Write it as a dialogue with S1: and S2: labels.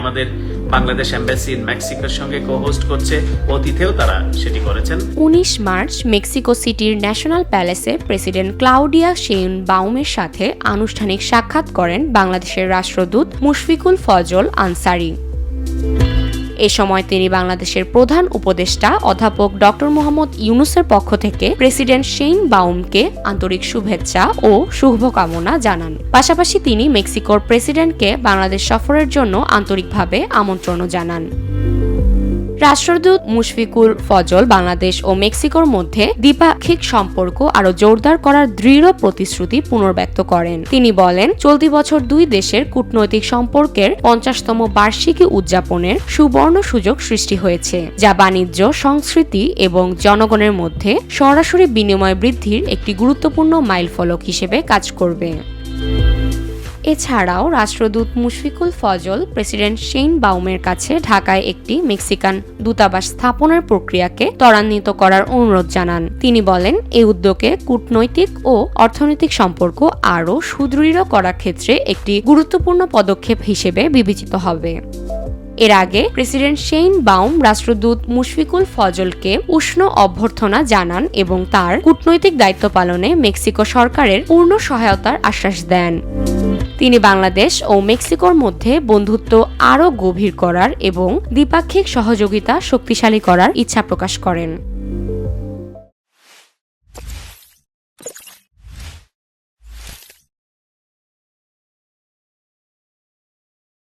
S1: আমাদের Bangladesh embassy in মেক্সিকোর সঙ্গে কো হোস্ট করছে। অতীতেও তারা সেটি করেছেন।
S2: উনিশ মার্চ মেক্সিকো সিটির ন্যাশনাল প্যালেসে প্রেসিডেন্ট ক্লাউডিয়া শেইন বাউমের সাথে আনুষ্ঠানিক সাক্ষাৎ করেন বাংলাদেশের রাষ্ট্রদূত মুশফিকুল ফজল আনসারি। এ সময় তিনি বাংলাদেশের প্রধান উপদেষ্টা অধ্যাপক ডক্টর মোহাম্মদ ইউনুসের পক্ষ থেকে প্রেসিডেন্ট শেইন বাউমকে আন্তরিক শুভেচ্ছা ও শুভকামনা জানান। পাশাপাশি তিনি মেক্সিকোর প্রেসিডেন্টকে বাংলাদেশ সফরের জন্য আন্তরিকভাবে আমন্ত্রণও জানান। রাষ্ট্রদূত মুশফিকুল ফজল বাংলাদেশ ও মেক্সিকোর মধ্যে দ্বিপাক্ষিক সম্পর্ক আরও জোরদার করার দৃঢ় প্রতিশ্রুতি পুনর্ব্যক্ত করেন। তিনি বলেন, চলতি বছর দুই দেশের কূটনৈতিক সম্পর্কের পঞ্চাশতম বার্ষিকী উদযাপনের সুবর্ণ সুযোগ সৃষ্টি হয়েছে, যা বাণিজ্য, সংস্কৃতি এবং জনগণের মধ্যে সরাসরি বিনিময় বৃদ্ধির একটি গুরুত্বপূর্ণ মাইলফলক হিসেবে কাজ করবে। এছাড়াও রাষ্ট্রদূত মুশফিকুল ফজল, প্রেসিডেন্ট শেইন বাউমের কাছে ঢাকায় একটি মেক্সিকান দূতাবাস স্থাপনের প্রক্রিয়াকে ত্বরান্বিত করার অনুরোধ জানান। তিনি বলেন এই উদ্যোগে কূটনৈতিক ও অর্থনৈতিক সম্পর্ক আরও সুদৃঢ় করার ক্ষেত্রে একটি গুরুত্বপূর্ণ পদক্ষেপ হিসেবে বিবেচিত হবে। এর আগে প্রেসিডেন্ট শেইন বাউম রাষ্ট্রদূত মুশফিকুল ফজলকে উষ্ণ অভ্যর্থনা জানান এবং তার কূটনৈতিক দায়িত্ব পালনে মেক্সিকো সরকারের পূর্ণ সহায়তার আশ্বাস দেন। তিনি বাংলাদেশ ও মেক্সিকোর মধ্যে বন্ধুত্ব আরও গভীর করার এবং দ্বিপাক্ষিক সহযোগিতা শক্তিশালী করার ইচ্ছা প্রকাশ করেন।